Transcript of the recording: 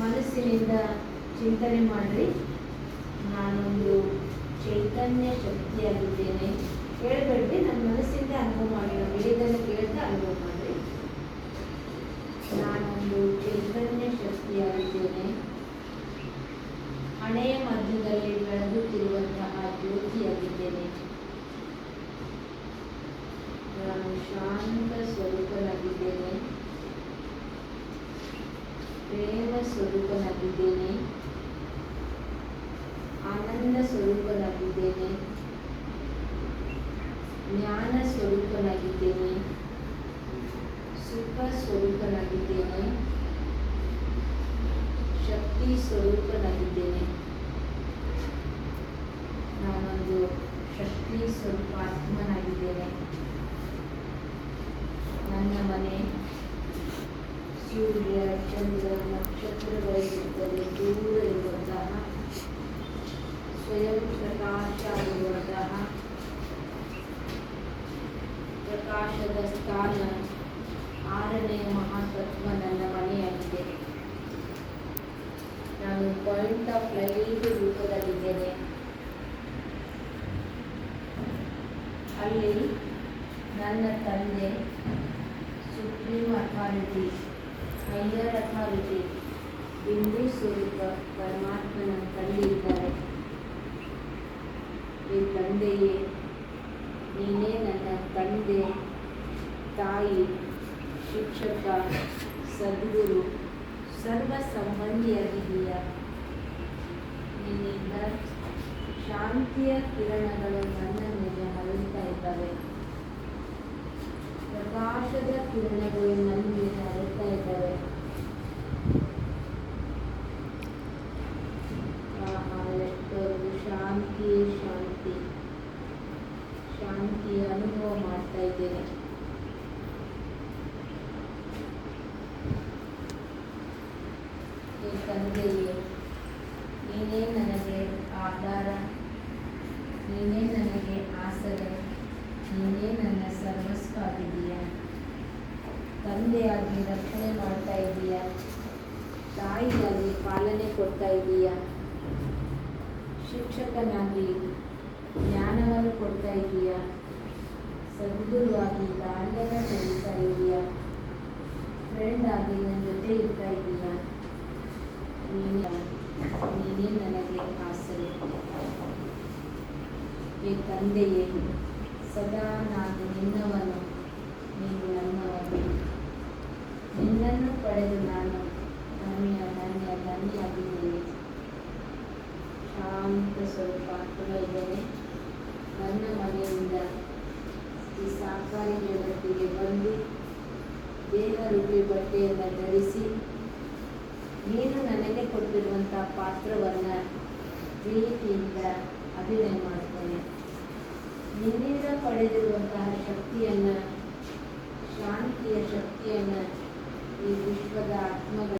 ಮನಸ್ಸಿನಿಂದ ಚಿಂತನೆ ಮಾಡಿರಿ. ನಾನೊಂದು ಚೈತನ್ಯ ಶಕ್ತಿಯಾಗಿದ್ದೇನೆ ಕೇಳಬೇಡ್ರಿ ನನ್ನ ಮನಸ್ಸಿಂದ ಅನುಭವ ಮಾಡಿ, ನಾನು ಹೇಳಿದ್ದನ್ನು ಕೇಳ್ತಾ ಅನುಭವ ಮಾಡಿರಿ. ನಾನೊಂದು ಚೈತನ್ಯ ಶಕ್ತಿಯಾಗಿದ್ದೇನೆ ಹಣೆಯ ಮಧ್ಯದಲ್ಲಿ ಬೆಳಗುತ್ತಿರುವಂತಹ ಜ್ಯೋತಿಯಾಗಿದ್ದೇನೆ ನಾನು ಶಾಂತ ಸ್ವರೂಪನಾಗಿದ್ದೇನೆ. ಪ್ರೇಮ ಸ್ವರೂಪನಾಗಿದ್ದೇನೆ. ಆನಂದ ಸ್ವರೂಪನಾಗಿದ್ದೇನೆ. ಜ್ಞಾನ ಸ್ವರೂಪನಾಗಿದ್ದೇನೆ. ಸುಖ ಸ್ವರೂಪನಾಗಿದ್ದೇನೆ. ಶಕ್ತಿ ಸ್ವರೂಪನಾಗಿದ್ದೇನೆ. ನಾನೊಂದು ಶಕ್ತಿ ಸ್ವರೂಪ ಆತ್ಮನಾಗಿದ್ದೇನೆ. ನನ್ನ ಮನೆ, ಸೂರ್ಯ, ಚಂದ್ರ ನಕ್ಷತ್ರಗಳಿರುತ್ತದೆ ದೂರ ಇರುವಂತಹ ಸ್ವಯಂ ಪ್ರಕಾಶ ಆಗಿರುವಂತಹ ಪ್ರಕಾಶದ ಸ್ಥಾನ ಆರನೆಯ ಮಹಾತತ್ವ ನನ್ನ ಮನೆಯಾಗಿದೆ ನಾನು ಪಾಯಿಂಟ್ ಆಫ್ ಲೈಟ್ ರೂಪದಲ್ಲಿದ್ದೇನೆ ಅಲ್ಲಿ ನನ್ನ ತಂದೆ ಸುಪ್ರೀಂ ಅಥಾರಿಟಿ ಹೈಯರ್ ಅಥಾರಿಟಿ ಬಿಂದು ಸ್ವರೂಪ ಪರಮಾತ್ಮನ ತಂದೆ ಇದ್ದಾರೆ ಈ ತಂದೆಯೇ, ನೀನೇ ನನ್ನ ತಂದೆ, ತಾಯಿ, ಶಿಕ್ಷಕ, ಸದ್ಗುರು, ಸರ್ವ ಸಂಬಂಧಿಯಾಗಿದೆಯ ನಿನ್ನಿಂದ ಶಾಂತಿಯ ಕಿರಣಗಳು ನನ್ನ ಮೇಲೆ ಹರಿತಾ ಇದ್ದಾವೆ. ಪ್ರಕಾಶದ ಕಿರಣಗಳು ನನ್ನ ಮೇಲೆ ಹರಿತಾ ಇದ್ದಾವೆ ಆಹಾ ಎಷ್ಟೊಂದು ಶಾಂತಿಯೇ ಶಾಂತಿ ಶಾಂತಿಯ ಅನುಭವ ಮಾಡ್ತಾ ಇದ್ದೇನೆ ಈ ತಂದೆಯೇ ನೀನೇ ನನಗೆ ಆಧಾರ. ನೀನೇ ನನಗೆ ಆಸರೆ. ನೀನೇ ನನ್ನ ಸರ್ವಸ್ವ ಆಗಿದೀಯ ತಂದೆಯಾಗಿ ರಕ್ಷಣೆ ಮಾಡ್ತಾ ಇದ್ದೀಯ ತಾಯಿಯಾಗಿ ಪಾಲನೆ ಕೊಡ್ತಾ ಇದ್ದೀಯ ಶಿಕ್ಷಕನಾಗಿ ಜ್ಞಾನವನ್ನು ಕೊಡ್ತಾ ಇದ್ದೀಯ ಸದ್ಗುರುವಾಗಿ ದಾರಿಯನ್ನು ಕಲಿತಾ ಇದೀಯ. ಫ್ರೆಂಡ್ ಆಗಿ ನನ್ನ ಜೊತೆ ಇರ್ತಾ ಇದ್ದೀಯ ನೀನೇ ನೀನೇ ನನಗೆ ಆಸರೆ ಈ ತಂದೆಯೇ. ಸದಾ ನಾನು ನಿನ್ನವನು. ನೀನು ನನ್ನವನು. ನಿನ್ನನ್ನು ಪಡೆದು ನಾನು ಧನ್ಯ ಧನ್ಯ ಧನ್ಯಾಗಿದ್ದೇನೆ ಶಾಂತ ಆತ್ಮ ಇದ್ದೇನೆ. ನನ್ನ ಮನೆಯಿಂದ ಈ ಸಾಕಾರಿ ಜಗತ್ತಿಗೆ ಬಂದು ದೇಹ ರೂಪಿ ಬಟ್ಟೆಯನ್ನು ಧರಿಸಿ ನೀನು ನನಗೆ ಕೊಟ್ಟಿರುವಂಥ ಪಾತ್ರವನ್ನು ಪ್ರೀತಿಯಿಂದ ಅಭಿನಯ ಮಾಡ್ತೇನೆ ನಿನ್ನಿಂದ ಪಡೆದಿರುವಂತಹ